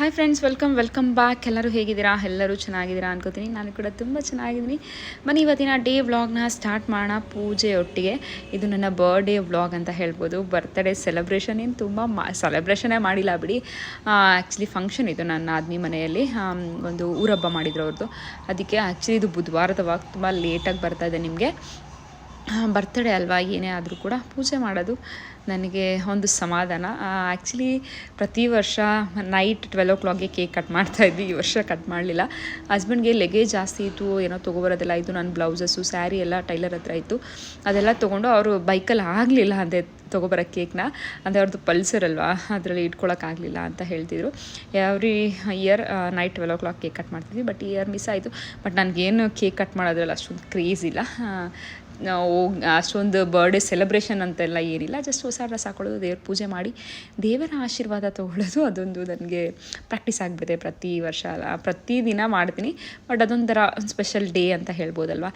Hi friends welcome welcome back ಎಲ್ಲರೂ ಹೇಗಿದ್ದೀರಾ? ಎಲ್ಲರೂ ಚೆನ್ನಾಗಿದ್ದೀರಾ ಅನ್ಕೋತೀನಿ. ನಾನು ಕೂಡ ತುಂಬ ಚೆನ್ನಾಗಿದ್ದೀನಿ. ಮನೆ ಇವತ್ತಿನ ಡೇ ವ್ಲಾಗ್ನ ಸ್ಟಾರ್ಟ್ ಮಾಡೋಣ ಪೂಜೆ ಒಟ್ಟಿಗೆ. ಇದು ನನ್ನ ಬರ್ಡೇ ವ್ಲಾಗ್ ಅಂತ ಹೇಳ್ಬೋದು. ಬರ್ತ್ಡೇ ಸೆಲೆಬ್ರೇಷನ್ ಏನು ತುಂಬ ಮಾ ಸೆಲೆಬ್ರೇಷನೇ ಮಾಡಿಲ್ಲ ಬಿಡಿ. ಆ್ಯಕ್ಚುಲಿ ಫಂಕ್ಷನ್ ಇದು ನನ್ನ ಆದ್ಮಿ ಮನೆಯಲ್ಲಿ. ಒಂದು ಊರಬ್ಬ ಮಾಡಿದ್ರು ಅವ್ರದ್ದು ಅದಕ್ಕೆ ಆ್ಯಕ್ಚುಲಿ ಇದು ಬುಧವಾರದವಾಗ ತುಂಬ ಲೇಟಾಗಿ ಬರ್ತಾ ಇದೆ ನಿಮಗೆ. ಬರ್ತ್ಡೇ ಅಲ್ವಾ ಏನೇ ಆದರೂ ಕೂಡ ಪೂಜೆ ಮಾಡೋದು. ನನಗೆ ಒಂದು ಸಮಾಧಾನ. ಆ್ಯಕ್ಚುಲಿ ಪ್ರತಿ ವರ್ಷ ನೈಟ್ ಟ್ವೆಲ್ ಓ ಕ್ಲಾಕ್ಗೆ ಕೇಕ್ ಕಟ್ ಮಾಡ್ತಾ ಇದ್ವಿ. ಈ ವರ್ಷ ಕಟ್ ಮಾಡಲಿಲ್ಲ. ಹಸ್ಬೆಂಡ್ಗೆ ಲಗೇಜ್ ಜಾಸ್ತಿ ಇತ್ತು, ಏನೋ ತೊಗೊಬರೋದೆಲ್ಲ ಇದು, ನನ್ನ ಬ್ಲೌಸಸ್ಸು ಸ್ಯಾರಿ ಎಲ್ಲ ಟೈಲರ್ ಹತ್ರ ಇತ್ತು. ಅದೆಲ್ಲ ತೊಗೊಂಡು ಅವರು ಬೈಕಲ್ಲಿ ಆಗಲಿಲ್ಲ ಅಂದೆ ತೊಗೊಬರೋ ಕೇಕ್ನ ಅಂದರೆ ಅವ್ರದ್ದು ಪಲ್ಸರ್ ಅಲ್ವಾ, ಅದರಲ್ಲಿ ಇಟ್ಕೊಳ್ಳೋಕ್ಕಾಗಲಿಲ್ಲ ಅಂತ ಹೇಳ್ತಿದ್ರು. Every year night twelve o'clock cake cut ಮಾಡ್ತಿದ್ವಿ ಬಟ್ ಇಯರ್ ಮಿಸ್ ಆಯಿತು. ಬಟ್ ನನಗೇನು ಕೇಕ್ ಕಟ್ ಮಾಡೋದ್ರಲ್ಲಿ ಅಷ್ಟೊಂದು ಕ್ರೇಜ್ ಇಲ್ಲ. ಅಷ್ಟೊಂದು ಬರ್ಡೇ ಸೆಲೆಬ್ರೇಷನ್ ಅಂತೆಲ್ಲ ಏನಿಲ್ಲ. ಜಸ್ಟ್ ಹೊಸ ಡ್ರೆಸ್ ಹಾಕೊಳ್ಳೋದು, ದೇವ್ರ ಪೂಜೆ ಮಾಡಿ, ದೇವರ ಆಶೀರ್ವಾದ ತೊಗೊಳ್ಳೋದು ಅದೊಂದು ನನಗೆ ಪ್ರಾಕ್ಟೀಸ್ ಆಗಿಬಿಡುತ್ತೆ ಪ್ರತಿ ವರ್ಷ. ಪ್ರತಿದಿನ ಪ್ರತಿ ದಿನ ಮಾಡ್ತೀನಿ. ಬಟ್ ಅದೊಂಥರ ಸ್ಪೆಷಲ್ ಡೇ ಅಂತ ಹೇಳ್ಬೋದಲ್ವಾ?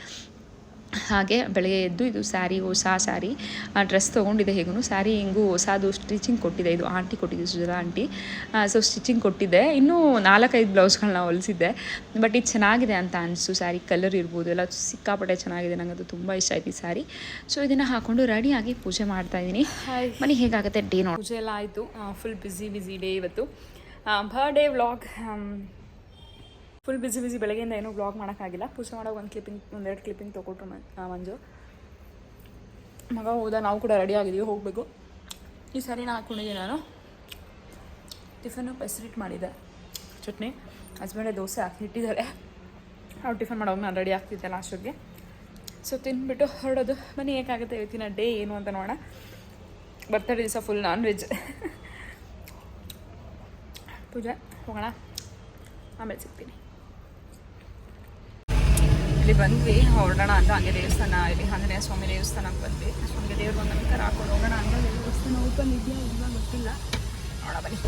ಹಾಗೆ ಬೆಳಗ್ಗೆ ಎದ್ದು ಇದು ಸ್ಯಾರಿ ಹೊಸ ಸ್ಯಾರಿ ಆ ಡ್ರೆಸ್ ತೊಗೊಂಡಿದೆ ಹೇಗೂ ಸ್ಯಾರಿ ಹಿಂಗೂ ಹೊಸದು ಸ್ಟಿಚಿಂಗ್ ಕೊಟ್ಟಿದೆ. ಇದು ಆಂಟಿ ಕೊಟ್ಟಿದ್ದು ಸುಜಲಾ ಆಂಟಿ. ಸೊ ಸ್ಟಿಚಿಂಗ್ ಕೊಟ್ಟಿದ್ದೆ ಇನ್ನೂ ನಾಲ್ಕೈದು ಬ್ಲೌಸ್ಗಳನ್ನ ಹೊಲಿಸಿದ್ದೆ. ಬಟ್ ಇದು ಚೆನ್ನಾಗಿದೆ ಅಂತ ಅನಿಸ್ತು ಸ್ಯಾರಿ ಕಲರ್ ಇರ್ಬೋದು. ಎಲ್ಲ ಸಿಕ್ಕಾಪಟ್ಟೆ ಚೆನ್ನಾಗಿದೆ. ನನಗೆ ಅದು ತುಂಬ ಇಷ್ಟ ಆಯ್ತು ಈ ಸ್ಯಾರಿ. ಸೊ ಇದನ್ನು ಹಾಕೊಂಡು ರೆಡಿಯಾಗಿ ಪೂಜೆ ಮಾಡ್ತಾ ಇದ್ದೀನಿ. ಮನೆ ಹೇಗಾಗುತ್ತೆ ಡೇ ನೋಡಿ. ಪೂಜೆ ಎಲ್ಲ ಆಯಿತು. ಫುಲ್ ಬ್ಯುಸಿ ಬ್ಯುಸಿ ಡೇ ಇವತ್ತು. Birthday vlog full busy busy ಬೆಳಗ್ಗೆಯಿಂದ ಏನೂ ಬ್ಲಾಗ್ ಮಾಡೋಕ್ಕಾಗಿಲ್ಲ. ಪೂಜೆ ಮಾಡೋ ಒಂದು ಕ್ಲಿಪ್ಪಿಂಗ್ ಒಂದೆರಡು ಕ್ಲಿಪ್ಪಿಂಗ್ ತೊಗೊಟ್ರು ಮಂಜು. ಮಗ ಹೋದ, ನಾವು ಕೂಡ ರೆಡಿ ಆಗಿದ್ದೀವಿ ಹೋಗಬೇಕು. ಈ ಸಾರಿನ ಹಾಕ್ಕೊಂಡಿದ್ದೀನಿ ನಾನು. ಟಿಫನ್ನು ಪೆಸ್ರಿಟ್ ಮಾಡಿದ್ದೆ ಚಟ್ನಿ. ಹಸ್ಬೆಂಡೇ ದೋಸೆ ಹಾಕಿ ಇಟ್ಟಿದ್ದಾರೆ ಅವ್ರು ಟಿಫನ್ ಮಾಡೋವಾಗ ನಾನು ರೆಡಿ ಆಗ್ತಿದ್ದೆ ಲಾಸ್ಟಿಗೆ ಸೊ ತಿಂದ್ಬಿಟ್ಟು ಹೊರಡೋದು. ಬನ್ನಿ ಏಕಾಗುತ್ತೆ ಇವತ್ತಿನ ಡೇ, ಏನು ಅಂತ ನೋಡೋಣ. ಬರ್ತಡೇ ದಿವಸ ಫುಲ್ ನಾನ್ ವೆಜ್ ಪೂಜೆ, ಹೋಗೋಣ. ಆಮೇಲೆ ಸಿಗ್ತೀನಿ. ಇಲ್ಲಿ ಬಂದ್ವಿ, ಹೊರಡೋಣ ಅಂತ ಹಂಗೆ ದೇವಸ್ಥಾನ ಇಲ್ಲಿ ಆಂಜನೇಯ ಸ್ವಾಮಿ ದೇವಸ್ಥಾನಕ್ಕೆ ಬಂದ್ವಿ. ಸ್ವಾಮಿ ದೇವ್ರ ಬಂದ ನಂತರ ಹಾಕೊಂಡು ಹೋಗೋಣ ಅಂತ ದೇವಸ್ಥಾನ ಓಪನ್ ಇದೆಯಾ ಇಲ್ಲ ಗೊತ್ತಿಲ್ಲ. ನೋಡ ಬನ್ನಿ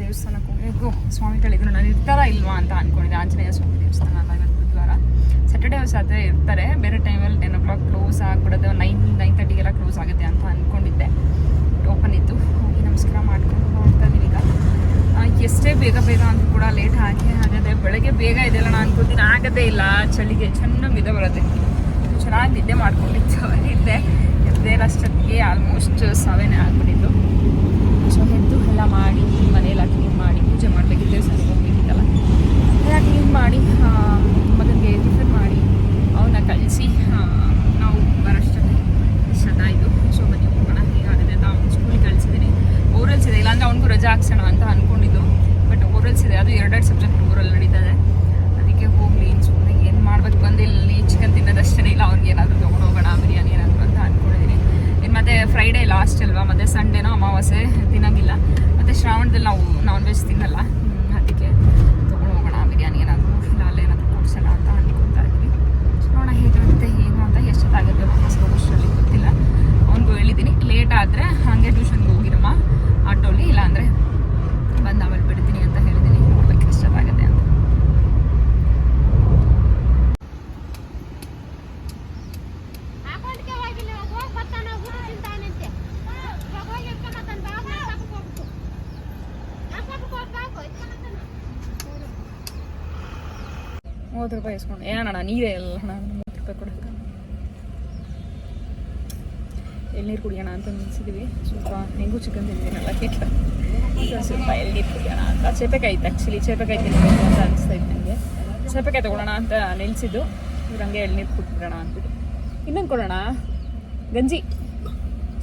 ದೇವಸ್ಥಾನಕ್ಕೆ ಹೋಗಬೇಕು ಸ್ವಾಮಿಗಳಿದ್ರು ನಾನು ಇರ್ತಾರಾ ಇಲ್ವಾ ಅಂತ ಅನ್ಕೊಂಡಿದ್ದೆ. ಆಂಜನೇಯ ಸ್ವಾಮಿ ದೇವಸ್ಥಾನ ಅಲ್ಲ ಇವತ್ತು ಬುಧವಾರ. ಸ್ಯಾಟರ್ಡೇ ಸಾಧ್ಯ ಇರ್ತಾರೆ. ಬೇರೆ ಟೈಮಲ್ಲಿ ಟೆನ್ ಓ ಕ್ಲಾಕ್ ಕ್ಲೋಸ್ ಆಗ್ಬಿಡೋದು ನೈನ್ ನೈನ್ ತರ್ಟಿಗೆಲ್ಲ ಕ್ಲೋಸ್ ಆಗುತ್ತೆ ಅಂತ ಅಂದ್ಕೊಂಡಿದ್ದೆ ಓಪನ್ ಇತ್ತು. ಹೋಗಿ ನಮಸ್ಕಾರ ಮಾಡ್ಕೊಂಡು ಹೋಗ್ತಾ ಇದ್ದೀನಿ ಈಗ. ಎಷ್ಟೇ ಬೇಗ ಬೇಗ ಅಂತ ಕೂಡ ಲೇಟ್ ಆಗಿ ಆಗದೆ, ಬೆಳಗ್ಗೆ ಬೇಗ ಇದೆಲ್ಲ ನಾನು ಅನ್ಕೊತೀನಿ ಆಗದೇ ಇಲ್ಲ. ಚಳಿಗೆ ಚೆನ್ನಾಗಿ ನಿದ್ದೆ ಬರುತ್ತೆ. ಚೆನ್ನಾಗಿ ನಿದ್ದೆ ಮಾಡ್ಕೊಂಡಿತ್ತು ಇದ್ದೆ ಅಷ್ಟೊತ್ತಿಗೆ ಆಲ್ಮೋಸ್ಟ್ ಸವೆನೇ ಆಗ್ಬಿಟ್ಟಿತ್ತು. ಸೊ ಎದ್ದು ಎಲ್ಲ ಮಾಡಿ ಪೂಜೆ ಮಾಡಬೇಕಿತ್ತು ದೇವಸ್ಥಾನಕ್ಕೆ ಹೋಗ್ಬೇಕಿತ್ತಲ್ಲ? ಎಲ್ಲ ಕ್ಲೀನ್ ಮಾಡಿ ಆ, ಮಗನಿಗೆ ಟಿಫನ್ ಮಾಡಿ ಅವನ್ನ ಕಳಿಸಿ ನಾವು ಬರೋಷ್ಟೊತ್ತಿಗೆ ಇಷ್ಟೊತ್ತಾಯಿತು ಸೊ ಬನ್ನಿ ಹೋಗೋಣ. ಹೀಗಾಗಿದೆ ಅಂತ ಅವ್ನು ಸ್ಕೂಲಿಗೆ ಕಳಿಸಿದ್ದೀನಿ. ಓರಲ್ಸ್ ಇದೆ ಇಲ್ಲಾಂದರೆ ಅವನಿಗೂ ರಜಾ ಹಾಕ್ಸೋಣ ಅಂತ ಅಂದ್ಕೊಂಡಿದ್ದು ಬಟ್ ಓರಲ್ಸ್ ಇದೆ ಅದು ಎರಡೆರಡು ಸಬ್ಜೆಕ್ಟ್ ಊರಲ್ಲಿ ನಡೀತದೆ. ಅದಕ್ಕೆ ಹೋಗಲಿ ಸುಮ್ಮನೆ ಏನು ಮಾಡ್ಬೇಕು ಬಂದು ಇಲ್ಲಿ ಚಿಕನ್ ತಿನ್ನೋದಷ್ಟೇ ಇಲ್ಲ ಅವ್ರಿಗೆ ಏನಾದರೂ ತೊಗೊಂಡು ಬಿರಿಯಾನಿ ಏನಾದರೂ ಅಂತ ಅಂದ್ಕೊಂಡಿದ್ದೀನಿ ಇನ್ನು ಮತ್ತೆ ಫ್ರೈಡೇ ಲಾಸ್ಟ್ ಅಲ್ವಾ? ಮತ್ತು ಸಂಡೇನೋ ಅಮಾವಾಸ್ಯೆ ತಿನ್ನೋಂಗಿಲ್ಲ. ಮತ್ತು ಶ್ರಾವಣದಲ್ಲಿ ನಾವು ನಾನ್ ವೆಜ್ ತಿನ್ನಲ್ಲ ಅದಕ್ಕೆ ತೊಗೊಂಡು ಹೋಗೋಣ. ಬಿರಿಯಾನಿ ಏನಾದರೂ ಇಲ್ಲ ಏನಾದರೂ ಕೊಡ್ಸೋಣ ಅಂತ ಅನ್ಕೊತಾ ಇದ್ವಿ. ನೋಡೋಣ ಹೇಗಿರುತ್ತೆ, ಏನು ಅಂತ, ಎಷ್ಟೊತ್ತಾಗುತ್ತೆ ವಾಪಸ್ ಹೋಗೋಷ್ಟರಲ್ಲಿ ಗೊತ್ತಿಲ್ಲ. ಅವ್ನಿಗೂ ಹೇಳಿದ್ದೀನಿ ಲೇಟ್ ಆದರೆ ಹಾಗೆ ಟ್ಯೂಷನ್ಗೆ ಹೋಗಿರಮ್ಮ, ಆಟೋಲಿ, ಇಲ್ಲಾಂದರೆ ಬಂದು ಆಮೇಲೆ ಬಿಡ್ತೀನಿ ಅಂತ ಹೇಳಿದ್ದೀನಿ ನೋಡ್ಬೇಕು ಎಷ್ಟೊತ್ತಾಗುತ್ತೆ ಅಂತ ಅಕೌಂಟ್ಗೆ ಹೋಗಿಲ್ಲ ಹೋಗಿ ಬರ್ತಾನ ಊಟ ತಿಂತಾನಂತೆ ಇವಾಗ ಹೋಗಿ ಇಟ್ಕೊಂಬತ್ತಾನ ಬಾಬು ಸಾಕಕ್ಕೆ ಹೋಗ್ಬಿಟ್ಟು ಸಾಕಕ್ಕೆ ಹೋಗ್ಬೇಕು ಇಟ್ಕೊಂಬತ್ತಾನ ಮೂವತ್ತು ರೂಪಾಯಿ ಇಸ್ಕೊಂಡು ಏನಣ್ಣ ನೀರೇ ಇಲ್ಲ ನಾನು ಮೂವತ್ತು ರೂಪಾಯಿ ಕೊಡೋಕೆ. ಎಲ್ಲಿ ನೀರು ಕುಡಿಯೋಣ ಅಂತ ನಿಲ್ಸಿದ್ವಿ ಸ್ವಲ್ಪ ಹೆಂಗೂ ಚಿಕನ್ ತಿಂದಿದ್ದೀನಲ್ಲ ಕೇಟ್ಲ ಸ್ವಲ್ಪ ನೀರು ಕುಡಿಯೋಣ ಅಂತ. ಚೇಪೆಕಾಯಿ ಇತ್ತು ಆ್ಯಕ್ಚುಲಿ ಚೇಪೆಕಾಯಿ ತಿನ್ನಬೇಕು ಅಂತ ಅನಿಸ್ತಾ ಇತ್ತು ನನಗೆ ಚೇಪೆಕಾಯಿ ತೊಗೊಳೋಣ ಅಂತ ನಿಲ್ಸಿದ್ದು ಇವ್ರು ಹಂಗೆ ಎಳ್ನೀರು ಕುಟ್ಬಿಡೋಣ ಅಂತಿದ್ದು ಇನ್ನೊಂದು ಕೊಡೋಣ. ಗಂಜಿ.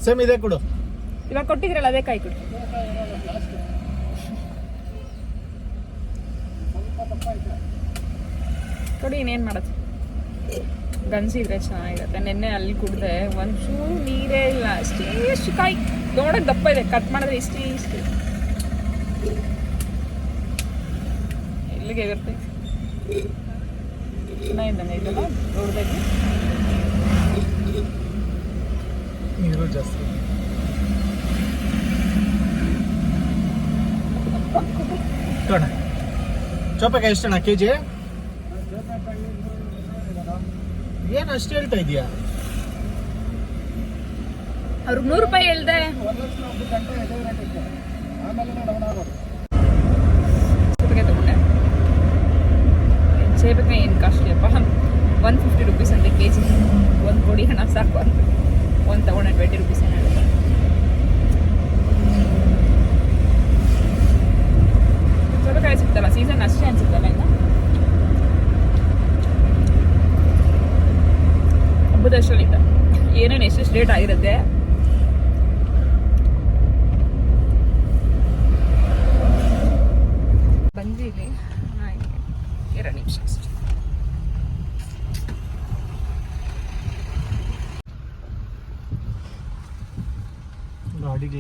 ಸೇಮ್ ಇದೆ ಕೊಡು. ಇವಾಗ ಕೊಟ್ಟಿದ್ರಲ್ಲ ಅದೇ ಕಾಯಿ ಕೊಡಿ. ಕೊಡಿ ಇನ್ನೇನು ಮಾಡೋದು ಗಂಜಿ ಇದ್ರೆ ಚೆನ್ನಾಗಿರುತ್ತೆ ನಿನ್ನೆ ಅಲ್ಲಿ ಕುಡ್ದೆ ಒಂಚೂರು ನೀರೇ ಇಲ್ಲ ಅಷ್ಟೇ ಎಷ್ಟು ಕಾಯಿ ನೋಡಕ್ ದಪ್ಪ ಇದೆ ಕಟ್ ಮಾಡಿದ್ರೆ ಇಷ್ಟೇ ಇಷ್ಟು ಎಲ್ಲಿಗೆ ಇರುತ್ತೆ ಚೆನ್ನಾಗಿದ್ದಂಗೆ ಇದೆಲ್ಲ ದೊಡ್ಡದಾಗಿ ನೀರು ಜಾಸ್ತಿ ಕಣ ಚೌಪಕಾಯಿ ಎಷ್ಟಣ್ಣ ಕೆ ಜಿ ಏನು ಅಷ್ಟು ಹೇಳ್ತಾ ಇದೀಯಾ? ಅವ್ರಿಗೆ ನೂರು ರೂಪಾಯಿ ಹೇಳ್ದೆ. ತಗೊಂಡೆ ಸೇಬೆಕಾಯಿ ಏನು ಕಾಸ್ಟ್ಲಿ ಅಪ್ಪ? ಒನ್ ಫಿಫ್ಟಿ ರುಪೀಸ್ ಅಂತ ಕೆ ಜಿ ಒಂದು ಕೊಡಿ ಹಣ ಸಾಕು ಅಂತ. ಒಂದು ತಗೊಂಡೆ ಟ್ವೆಂಟಿ ರುಪೀಸ್ ಏನು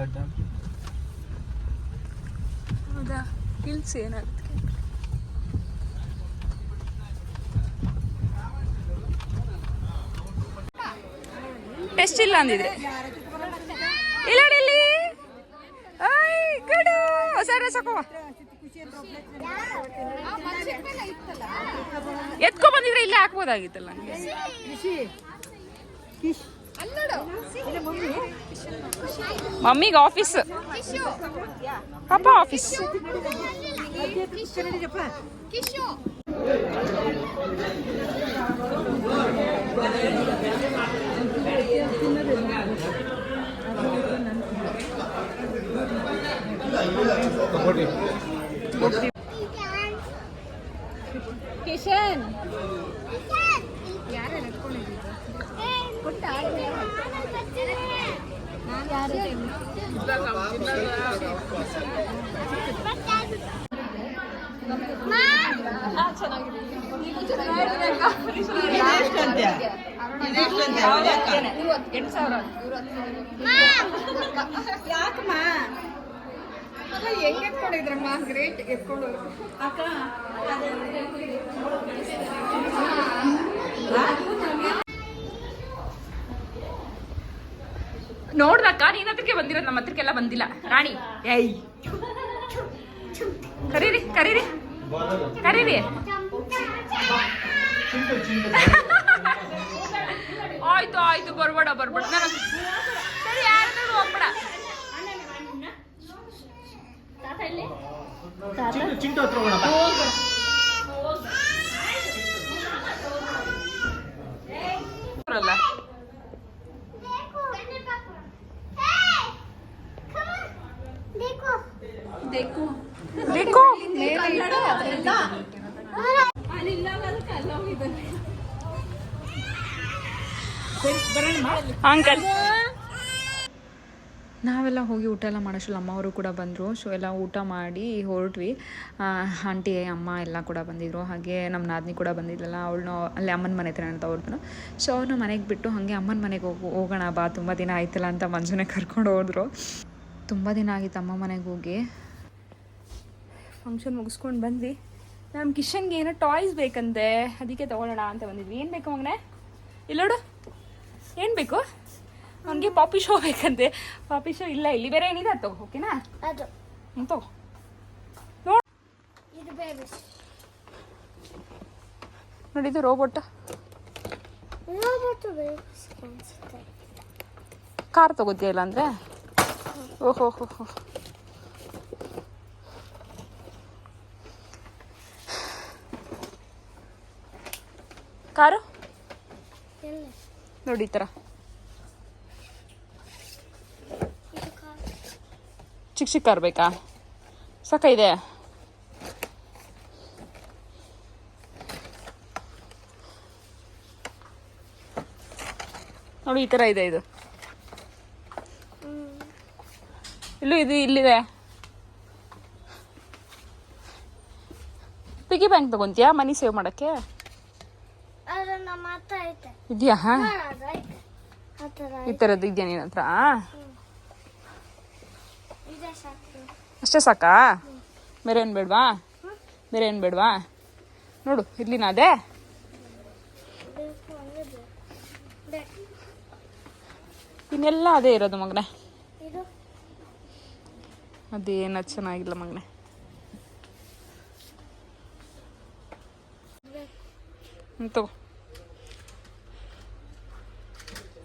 ಗಾಡಿಗೆ ಲಡ್ಡ ಹೌದಾ? ಹಿಲ್ಸ್ ಏನಾಗುತ್ತೆ ಟೆಸ್ಟ್ ಇಲ್ಲ ಅಂದಿದ್ರೆ ಇಲ್ಲ ಇಲ್ಲಿ. ಗಡು ಹೊಸ ಡ್ರೆಸ್ ಎತ್ಕೊ ಬಂದಿದ್ರೆ ಇಲ್ಲೇ ಹಾಕ್ಬೋದಾಗಿತ್ತಲ್ಲ ನಂಗೆ మమ్మీకి ఆఫీస్ పాప ఆఫీస్ కిషన్ ಸಾವಿರ. ಹೆಂಗ್ ಎತ್ಕೊಂಡಿದ್ರಮ್ಮ ಗ್ರೇಟ್ ಎತ್ಕೊಂಡು ನೋಡ್ದಕ್ಕ ನೀನ್ ಹತ್ರಕ್ಕೆ ಬಂದಿರೋದು ನಮ್ಮ ಹತ್ರಕ್ಕೆಲ್ಲ ಬಂದಿಲ್ಲ. ರಾಣಿ. ಏಯ್. ಕರೀರಿ ಕರೀರಿ. ಕರೀರಿ. ಆಯ್ತು ಆಯ್ತು ಬರ್ಬೇಡ ಬರ್ಬೇಡ. ನಾನು ಸರಿ ಯಾರು ಹೋಗ್ಬೇಡ ಚಿಂಟು ಹತ್ರ ಹೋಗೋಣ ಅಂಕಲ್. ನಾವೆಲ್ಲ ಹೋಗಿ ಊಟ ಎಲ್ಲ ಮಾಡೋಷ್ಟು ಅಮ್ಮ ಅವರು ಕೂಡ ಬಂದರು. ಸೊ ಎಲ್ಲ ಊಟ ಮಾಡಿ ಹೊರಟ್ವಿ. ಆಂಟಿ ಅಮ್ಮ ಎಲ್ಲ ಕೂಡ ಬಂದಿದ್ರು. ಹಾಗೆ ನಮ್ಮ ನಾದಿನಿ ಕೂಡ ಬಂದಿದ್ಲಲ್ಲ ಅವಳನ್ನ ಅಲ್ಲಿ ಅಮ್ಮನ ಮನೆ ಹತ್ರ ಅಂತ ಅವ್ರದ್ದು ಸೊ ಅವ್ರನ್ನ ಮನೆಗೆ ಬಿಟ್ಟು ಹಾಗೆ ಅಮ್ಮನ ಮನೆಗೆ ಹೋಗಿ ಹೋಗೋಣ ಬಾ ತುಂಬ ದಿನ ಆಯ್ತಲ್ಲ ಅಂತ ಮಂಜುನೆ ಕರ್ಕೊಂಡು ಹೋದ್ರು. ತುಂಬ ದಿನ ಆಗಿತ್ತು ಅಮ್ಮ ಮನೆಗೆ ಹೋಗಿ. ಫಂಕ್ಷನ್ ಮುಗಿಸ್ಕೊಂಡು ಬಂದ್ವಿ. ನಮ್ಮ ಕಿಶನ್ಗೆ ಏನೋ ಟಾಯ್ಸ್ ಬೇಕಂತೆ. ಅದಕ್ಕೆ ತೊಗೊಳ್ಳೋಣ ಅಂತ ಬಂದಿದ್ವಿ. ಏನು ಬೇಕು ಮಗನೇ? ಇಲ್ಲೋಡು. ಏನು ಬೇಕು? ಅವನಿಗೆ ಪಾಪಿ ಶೋ ಬೇಕಂತೆ. ಪಾಪಿ ಶೋ ಇಲ್ಲ ಇಲ್ಲಿ ಬೇರೆ ಏನಿದೆ? ಅದು ತಗೋ ಓಕೆನಾ ಅದು. ಹ್ಞೂ ತಗೋ. ನೋಡು. ಇದು ಬೇಬಿ ನೋಡಿದ್ದು ರೋಬೋಟ್ ನೋಡ್ಬಿಟ್ಟು ಬೇಬಿ ಅನ್ಸುತ್ತೆ ಕಾರ್ ತಗೋತೀಯ ಇಲ್ಲ ಅಂದ್ರೆ? ಓಹೋ ಹೋ ಹೋ ಕಾರು ನೋಡಿ ಈ ಥರ ಚಿಕ್ಕ ಚಿಕ್ಕ ಇರಬೇಕಾ ಬೇಕಾ? ಸಾಕ ಇದೆ. ನೋಡಿ ಈ ಥರ ಇದೆ ಇದು. ಇಲ್ಲೂ ಇದು ಇಲ್ಲಿದೆ. ಪಿಗಿ ಬ್ಯಾಂಕ್ ತಗೊಂತೀಯಾ? ಮನಿ ಸೇವ್ ಮಾಡಕ್ಕೆ? ಇದೆಯಾ ಈ ಥರದ್ದು ಇದೆಯಾ ನಿನ್ನ ಹತ್ರ? ಅಷ್ಟೇ ಸಾಕಾ. ಬೇರೆ ಏನು ಬೇಡವಾ? ಬೇರೆ ಏನು ಬೇಡವಾ? ನೋಡು ಇರ್ಲಿ ನಾ ಅದೇ ಇನ್ನೆಲ್ಲ ಅದೇ ಇರೋದು ಮಗನೆ. ಅದೇನ ಚೆನ್ನಾಗಿಲ್ಲ ಮಗನೆ. ತಗೋ.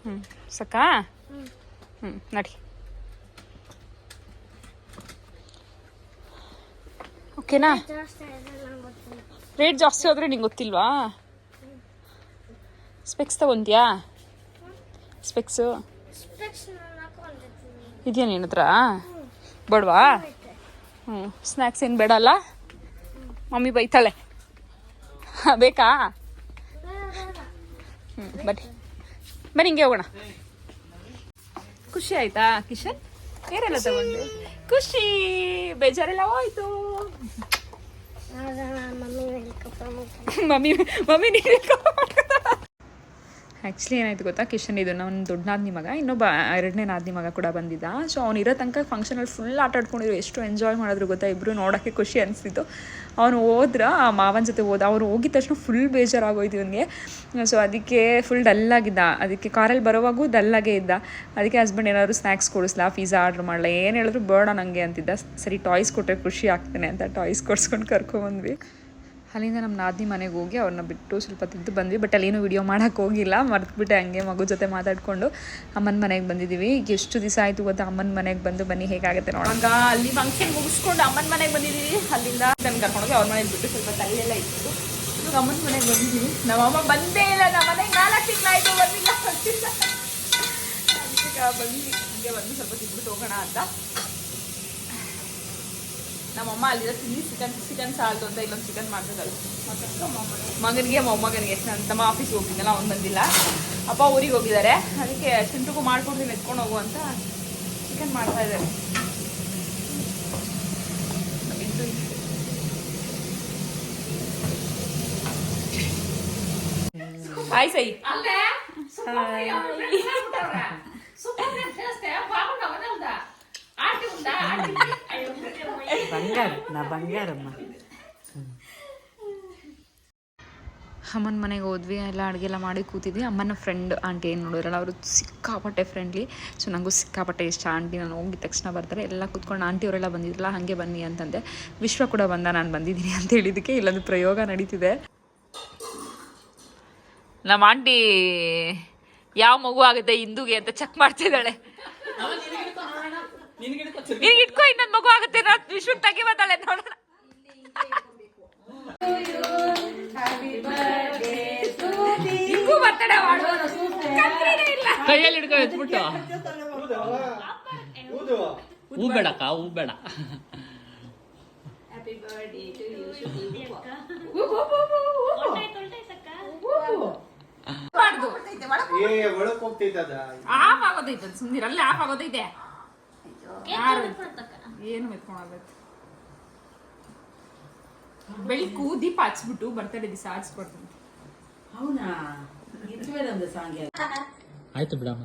ಹ್ಞೂ ಸಾಕಾ? ಹ್ಮ್. ಹ್ಞೂ ನಡಿ. ಓಕೆನಾ? ರೇಟ್ ಜಾಸ್ತಿ ಆದರೆ ನಿಂಗೆ ಗೊತ್ತಿಲ್ವಾ? ಸ್ಪೆಕ್ಸ್ ತಗೊಂತೀಯಾ ಸ್ಪೆಕ್ಸು ಇದೆಯಾ ನಿನ್ನ ಹತ್ರ? ಬಡವಾ? ಹ್ಞೂ ಸ್ನ್ಯಾಕ್ಸ್ ಏನು ಬೇಡಲ್ಲ ಮಮ್ಮಿ ಬೈತಾಳೆ. ಬೇಕಾ? ಹ್ಞೂ ಬನ್ನಿ. ಬನ್ನಿ, ಹಿಂಗೆ ಹೋಗೋಣ. ಖುಷಿ ಆಯ್ತಾ, ಕಿಶನ್? ಏನೆಲ್ಲ ತಗೊಂಡು? ಖುಷಿ! ಬೇಜಾರೆಲ್ಲ ಹೋಯ್ತು. ಆದ್ರೆ ನಾನು ಮಮ್ಮಿ ಹೆಲಿಕಾಪ್ಟರ್ ಮಾಡ್ತೀನಿ ಮಮ್ಮಿ ಮಮ್ಮಿ ನೀರು ಆ್ಯಕ್ಚುಲಿ ಏನಾಯ್ತು ಗೊತ್ತಾ? ಕಿಶನ್ ಇದು ನನ್ನ ದೊಡ್ಡ ನಾದ್ನಿ ಮಗ. ಇನ್ನೊಬ್ಬ ಎರಡನೇ ನಾದ್ನಿ ಮಗ ಕೂಡ ಬಂದಿದ್ದ. ಸೊ ಅವ್ನು ಇರೋ ತನಕ ಫಂಕ್ಷನಲ್ಲಿ ಫುಲ್ ಆಟ ಆಡ್ಕೊಂಡಿದ್ರು. ಎಷ್ಟು ಎಂಜಾಯ್ ಮಾಡಿದ್ರು ಗೊತ್ತಾ? ಇಬ್ಬರು ನೋಡೋಕ್ಕೆ ಖುಷಿ ಅನಿಸ್ತಿತ್ತು. ಅವನು ಹೋದ್ರ, ಆ ಮಾವನ ಜೊತೆ ಹೋದ. ಅವ್ರು ಹೋಗಿದ ತಕ್ಷಣ ಫುಲ್ ಬೇಜಾರಾಗೋಯ್ತು ಇವನಿಗೆ. ಸೊ ಅದಕ್ಕೆ ಫುಲ್ ಡಲ್ಲಾಗಿದ್ದ ಅದಕ್ಕೆ ಕಾರಲ್ಲಿ ಬರೋವಾಗೂ ಡಲ್ಲಾಗೇ ಇದ್ದ. ಅದಕ್ಕೆ ಹಸ್ಬೆಂಡ್ ಏನಾದರೂ ಸ್ನ್ಯಾಕ್ಸ್ ಕೊಡಿಸ್ಲಾ? ಪಿಜ್ಜಾ ಆರ್ಡ್ರ್ ಮಾಡಲ? ಏನು ಹೇಳಿದ್ರು? ಬೇಡ ನನಗೆ ಅಂತಿದ್ದ. ಸರಿ ಟಾಯ್ಸ್ ಕೊಟ್ಟರೆ ಖುಷಿ ಆಗ್ತಾನೆ ಅಂತ ಟಾಯ್ಸ್ ಕೊಡ್ಸ್ಕೊಂಡು ಕರ್ಕೊಂಬಂದ್ವಿ ಅಲ್ಲಿಂದ ನಮ್ಮ ನಾದಿ ಮನೆಗೆ ಹೋಗಿ ಅವ್ರನ್ನ ಬಿಟ್ಟು ಸ್ವಲ್ಪ ತಿದ್ದು ಬಂದ್ವಿ. ಬಟ್ ಅಲ್ಲಿ ಅಲ್ಲೇನು ವೀಡಿಯೋ ಮಾಡೋಕ್ಕೆ ಹೋಗಿಲ್ಲ. ಮರೆತ್ಬಿಟ್ಟೆ ಹಂಗೆ ಮಗು ಜೊತೆ ಮಾತಾಡಿಕೊಂಡು ಅಮ್ಮನ ಮನೆಗೆ ಬಂದಿದ್ದೀವಿ ಎಷ್ಟು ದಿವಸ ಆಯಿತು ಗೊತ್ತಾ? ಅಮ್ಮನ ಮನೆಗೆ ಬಂದು ಬನ್ನಿ, ಹೇಗಾಗುತ್ತೆ ನೋಡೋಣ. ಅಲ್ಲಿ ಫಂಕ್ಷನ್ ಮುಗಿಸ್ಕೊಂಡು ಅಮ್ಮನ ಮನೆಗೆ ಬಂದಿದ್ದೀವಿ ಅಲ್ಲಿಂದ ನನ್ನ ಕರ್ಕೊಂಡೋಗಿ ಅವ್ರ ಮನೆಗೆ ಬಿಟ್ಟು ಸ್ವಲ್ಪ ತಲೆಯೆಲ್ಲ ಇತ್ತು ಇವಾಗ ಅಮ್ಮನ ಮನೆಗೆ ಬಂದಿದ್ದೀವಿ ನಮ್ಮ ಅಮ್ಮ ಬಂದೇ ಇಲ್ಲ. ನಮ್ಮ ಮನೆಗೆ ನಾಲ್ಕು ತಿಂಗಳಾಯ್ತು ಬಂದಿಲ್ಲ. ಬಂದು ಹಿಂಗೆ ಬಂದು ಸ್ವಲ್ಪ ತಿಂದ್ಬಿಟ್ಟು ಹೋಗೋಣ ಅಂತ. ನಮ್ಮಮ್ಮ ಅಲ್ಲಿರೋ ತಿಂದು ಚಿಕನ್ ಚಿಕನ್ ಸಾಲ್ತು ಅಂತ ಇಲ್ಲೊಂದು ಚಿಕನ್ ಮಾಡ್ಬೇಕಲ್ಲ ಮಗನಿಗೆ ಮೊಮ್ಮಗನಿಗೆ ನನ್ನ ತಮ್ಮ ಆಫೀಸ್ಗೆ ಹೋಗಿದ್ದಲ್ಲ ಅವ್ನು ಬಂದಿಲ್ಲ. ಅಪ್ಪ ಊರಿಗೆ ಹೋಗಿದ್ದಾರೆ. ಅದಕ್ಕೆ ಚಿಂಟುಗೂ ಮಾಡ್ಕೊಡ್ತೀನಿ ಎತ್ಕೊಂಡು ಹೋಗು ಅಂತ ಚಿಕನ್ ಮಾಡ್ತಾ ಇದ್ದಾರೆ. ಇದು ಹಾಯ್ ಸೈ ಬಂಗಾರ ನಾ ಬಂಗಾರಮ್ಮ. ಅಮ್ಮನ ಮನೆಗೆ ಹೋದ್ವಿ ಎಲ್ಲ ಅಡುಗೆ ಎಲ್ಲ ಮಾಡಿ ಕೂತಿದ್ವಿ. ಅಮ್ಮನ ಫ್ರೆಂಡ್ ಆಂಟಿ ಏನು ನೋಡಿರಲ್ಲ ಅವರು ಸಿಕ್ಕಾಪಟ್ಟೆ ಫ್ರೆಂಡ್ಲಿ ಸೊ ನನಗೂ ಸಿಕ್ಕಾಪಟ್ಟೆ ಇಷ್ಟ. ಆಂಟಿ ನಾನು ಹೋಗಿದ ತಕ್ಷಣ ಬರ್ತಾರೆ. ಎಲ್ಲ ಕೂತ್ಕೊಂಡು ಆಂಟಿ ಅವರೆಲ್ಲ ಬಂದಿದ್ರಲ್ಲ ಹಾಗೆ ಬನ್ನಿ ಅಂತಂದೆ. ವಿಶ್ವ ಕೂಡ ಬಂದ ನಾನು ಬಂದಿದ್ದೀನಿ ಅಂತ ಹೇಳಿದ್ದಕ್ಕೆ ಇಲ್ಲೊಂದು ಪ್ರಯೋಗ ನಡೀತಿದೆ. ನಮ್ಮ ಆಂಟಿ ಯಾವ ಮಗು ಆಗುತ್ತೆ ಹಿಂದೂಗೆ ಅಂತ ಚೆಕ್ ಮಾಡ್ತಿದ್ದಾಳೆ. ನಿನಗೆ ಇಟ್ಕೋ ಇನ್ನೊಂದು ಮಗು ಆಗುತ್ತೆ ವಿಶ್ವ ತೆಗಿ ಬಂದಳೆ ನೋಡೋಣ. ಬರ್ತಡೆ ಇಲ್ಲ. ಕೈಯಲ್ಲಿ ಹಿಡ್ಕೊ ಎತ್ಬಿಟ್ಟು. ಹೂ ಬೇಡಕ್ಕ ಹೂ ಬೇಡ ಆಫ್ ಆಗೋದೈತೆ ಅಲ್ಲೇ ಆಫ್ ಆಗೋದೈತೆ. ಏನು ಮೆತ್ಕೊಂಡಾಗತ್ತೆ ಬೆಳಿಕು ದೀಪ ಹಚ್ಬಿಟ್ಟು ಬರ್ತಡೇ ದಿವಸ ಹಚ್ಕೊಡ್ತೀನಿ అవునా ఇంటివేదండి సాంగ్ ಆಯ್ತು ಬಿಡಮ್ಮ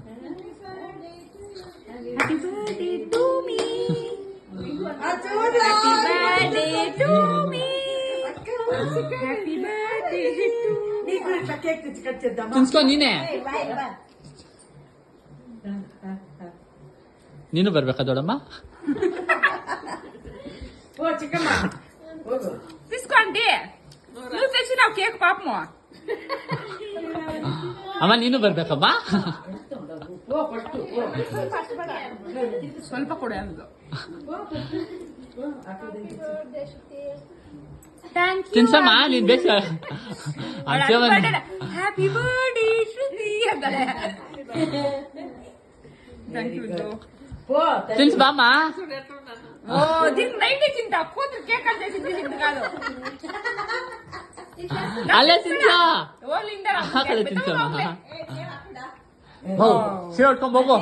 ತಿನ್ಸ್ಕೊ ನೀನೆ ನೀನು ಬರ್ಬೇಕಾ ದೊಡಮ್ಮ తీసుకోండి నువ్వు తెచ్చినావు కేక్ పాపము ಅಮ್ಮ ನೀನು ಬರ್ಬೇಕಮ್ಮ ಸ್ವಲ್ಪ ಕೊಡೆ ಅಂದ್ಲು ಥ್ಯಾಂಕ್ ಯು ತಿನ್ಸಮ್ಮ ನೀನ್ ಬೇಕು ಹ್ಯಾಪಿ ಬರ್ಡೇ ಶ್ರುತಿ ಅಂತಾಳೆ ಥ್ಯಾಂಕ್ ಯು తెలుసు బామ్మ ఓ దీనికి నైట్ ఇచ్చింది కూతురు కేక్ చేసింది దీనికి కాదు అల్లే తింటా ఓ లిందరా అక్కడ తింటామా ಹೋ ಸೀರೆ ಉಟ್ಕೊಂಡ್ ಹೋಗು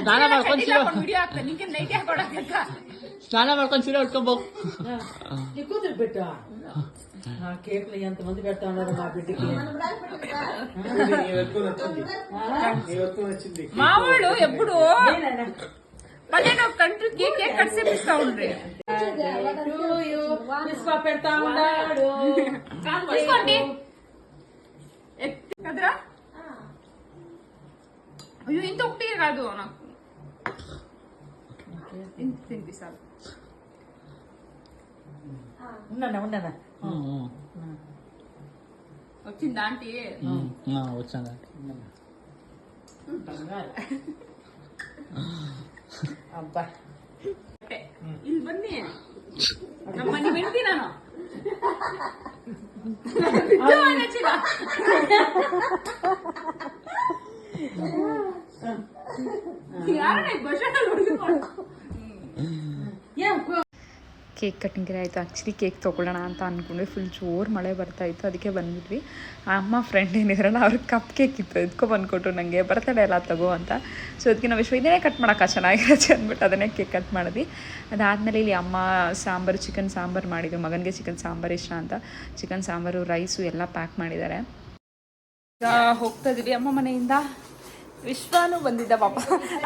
ಸ್ನಾನ ಮಾಡ್ಕೊಂಡು ಸೀರೆ ವಿಡಿಯೋ ಹಾಕ್ತಾ ನಿಂಗೆ ನೈಟ್ ಹಾಕೊಡಕ್ಕ ಸ್ನಾನ ಮಾಡ್ಕೊಂಡು ಸೀರೆ ಉಟ್ಕೊಂಡ್ ಹೋಗು నీ కూతురు పెట్టా ఆ కేకులు ఎంతమంది పెడతా ఉన్నారు మా బిడ్డకి నీవెక్కువ నచ్చింది నీవెక్కువ నచ్చింది మావాళ్ళు ఎప్పుడు పదిహేను కంట్రీ కేక్ కేక్ కట్ చేపిస్తా ఉండ్రి పుష్ప పెడతా ఉన్నాడు తీసుకోండి ఎత్తి కదరా అయ్యో ఇంత ఒకటి కాదు నాకు ఇంత తినిపిస్తాను ఉన్నానా ఉన్నానా వచ్చిందా ఆంటీ వచ్చాను అబ్బా ಇಲ್ಲಿ ಬನ್ನಿ ನಮ್ಮ ನೀವು ಹೆಂಡ್ತಿ ನಾನು ನಿಜವಾದ ಕೇಕ್ ಕಟ್ಟಿಂಗ್ ಆಯಿತು. ಆ್ಯಕ್ಚುಲಿ ಕೇಕ್ ತೊಗೊಳ್ಳೋಣ ಅಂತ ಅಂದ್ಕೊಂಡ್ವಿ ಫುಲ್ ಜೋರು ಮಳೆ ಬರ್ತಾ ಇತ್ತು. ಅದಕ್ಕೆ ಬಂದ್ಬಿಟ್ವಿ. ಅಮ್ಮ ಫ್ರೆಂಡ್ ಏನಿದ್ರಲ್ಲ ಅವ್ರಿಗೆ ಕಪ್ ಕೇಕ್ ಇತ್ತು. ಎದ್ಕೊ ಬಂದ್ಕೊಟ್ರು ನನಗೆ ಬರ್ತಡೇ ಎಲ್ಲ ತಗೋ ಅಂತ. ಸೊ ಅದಕ್ಕೆ ನಾವು ವಿಶ್ವ ಇದನ್ನೇ ಕಟ್ ಮಾಡೋಕ್ಕ ಚೆನ್ನಾಗಿರುತ್ತೆ ಅಂದ್ಬಿಟ್ಟು ಅದನ್ನೇ ಕೇಕ್ ಕಟ್ ಮಾಡಿದ್ವಿ. ಅದಾದಮೇಲೆ ಇಲ್ಲಿ ಅಮ್ಮ ಸಾಂಬಾರು ಚಿಕನ್ ಸಾಂಬಾರು ಮಾಡಿದ್ರು. ಮಗನಿಗೆ ಚಿಕನ್ ಸಾಂಬಾರು ಇಷ್ಟ ಅಂತ. ಚಿಕನ್ ಸಾಂಬಾರು ರೈಸು ಎಲ್ಲ ಪ್ಯಾಕ್ ಮಾಡಿದ್ದಾರೆ. ಹೋಗ್ತಾ ಇದೀವಿ ಅಮ್ಮ ಮನೆಯಿಂದ. ವಿಶ್ವಾನು ಬಂದಿದ್ದ ಪಾಪ.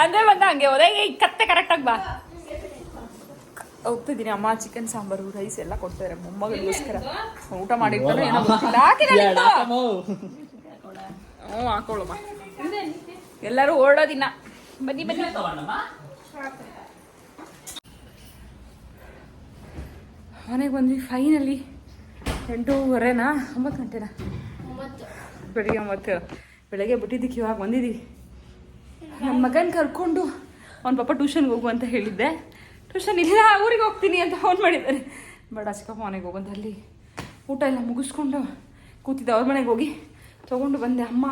ಅಂದ್ರೆ ಬಂದ ಹಂಗೆ ಹೋದ. ಈ ಕತ್ತೆ ಕರೆಕ್ಟಾಗಿ ಬಾ. ಹೋಗ್ತಿದ್ದೀನಿ ಅಮ್ಮ ಚಿಕನ್ ಸಾಂಬಾರು ರೈಸ್ ಎಲ್ಲ ಕೊಡ್ತಾರೆ ಮೊಮ್ಮಗಳಿಗೋಸ್ಕರ. ಊಟ ಮಾಡಿರ್ತಾರೆ. ಏನೋ. ಹ್ಞೂ ಹಾಕೊಳ್ಳಮ್ಮ ಎಲ್ಲರೂ ಓಡೋದಿನ ಬನ್ನಿ ಬನ್ನಿ. ಮನೆಗೆ ಬಂದ್ವಿ. ಫೈನಲಿ ಎಂಟೂವರೆನಾ? ಒಂಬತ್ತು ಗಂಟೆನಾ? ಬೆಳಿಗ್ಗೆ ಒಂಬತ್ತು. ಬೆಳಗ್ಗೆ ಬಿಟ್ಟಿದ್ದಕ್ಕೆ ಇವಾಗ ಬಂದಿದ್ದೀವಿ. ನನ್ನ ಮಗನ ಕರ್ಕೊಂಡು ಅವ್ನ ಪಾಪ ಟ್ಯೂಷನ್ಗೆ ಹೋಗು ಅಂತ ಹೇಳಿದ್ದೆ. ಟ್ಯೂಷನ್ ಇಲ್ಲ ಊರಿಗೆ ಹೋಗ್ತೀನಿ ಅಂತ ಫೋನ್ ಮಾಡಿದ್ದಾರೆ. ಬೇಡ ಚಿಕ್ಕಪ್ಪ ಮನೆಗೆ ಹೋಗಂತ ಅಲ್ಲಿ ಊಟ ಎಲ್ಲ ಮುಗಿಸ್ಕೊಂಡು ಕೂತಿದ್ದೆ. ಅವ್ರ ಮನೆಗೆ ಹೋಗಿ ತೊಗೊಂಡು ಬಂದೆ. ಅಮ್ಮ,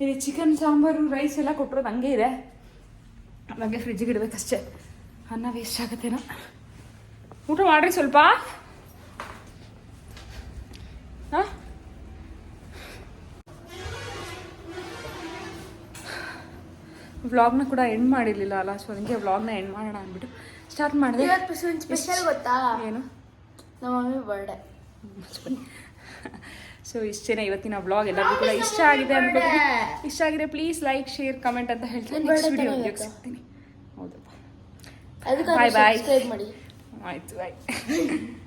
ಇಲ್ಲಿ ಚಿಕನ್ ಸಾಂಬಾರು ರೈಸ್ ಎಲ್ಲ ಕೊಟ್ಟಿರೋದು ಹಂಗೆ ಇದೆ. ಹಾಗೆ ಫ್ರಿಜ್ಜಿಗೆ ಇಡಬೇಕಷ್ಟೇ ಅನ್ನ ವೇಸ್ಟ್ ಆಗುತ್ತೇನೋ ಊಟ ಮಾಡಿರಿ ಸ್ವಲ್ಪ. ವ್ಲಾಗ್ನ ಕೂಡ ಎಂಡ್ ಮಾಡಿರಲಿಲ್ಲ ಅಲ್ಲ ಸೊ ಅದಕ್ಕೆ ವ್ಲಾಗ್ನ ಎಂಡ್ ಮಾಡೋಣ ಅಂದ್ಬಿಟ್ಟು ಸ್ಟಾರ್ಟ್ ಮಾಡಿದೆ. ಸ್ಪೆಷಲ್ ಗೊತ್ತಾ? ಏನು? ನಮ್ಮ ಮಮ್ಮಿ ಬರ್ಡೇ ಸೊ ಇಷ್ಟೇ ಇವತ್ತಿನ ವ್ಲಾಗ್ ಎಲ್ಲರಿಗೂ ಕೂಡ ಇಷ್ಟ ಆಗಿದೆ ಅಂದ್ಬಿಟ್ಟು ಇಷ್ಟ ಆಗಿದೆ ಪ್ಲೀಸ್ ಲೈಕ್ ಶೇರ್ ಕಮೆಂಟ್ ಅಂತ ಹೇಳ್ತೀನಿ. ನೆಕ್ಸ್ಟ್ ವಿಡಿಯೋ ಸಿಗ್ತೀನಿ ಹೌದಪ್ಪ. ಸಬ್ಸ್ಕ್ರೈಬ್ ಮಾಡಿ. ಆಯ್ತು ಬಾಯ್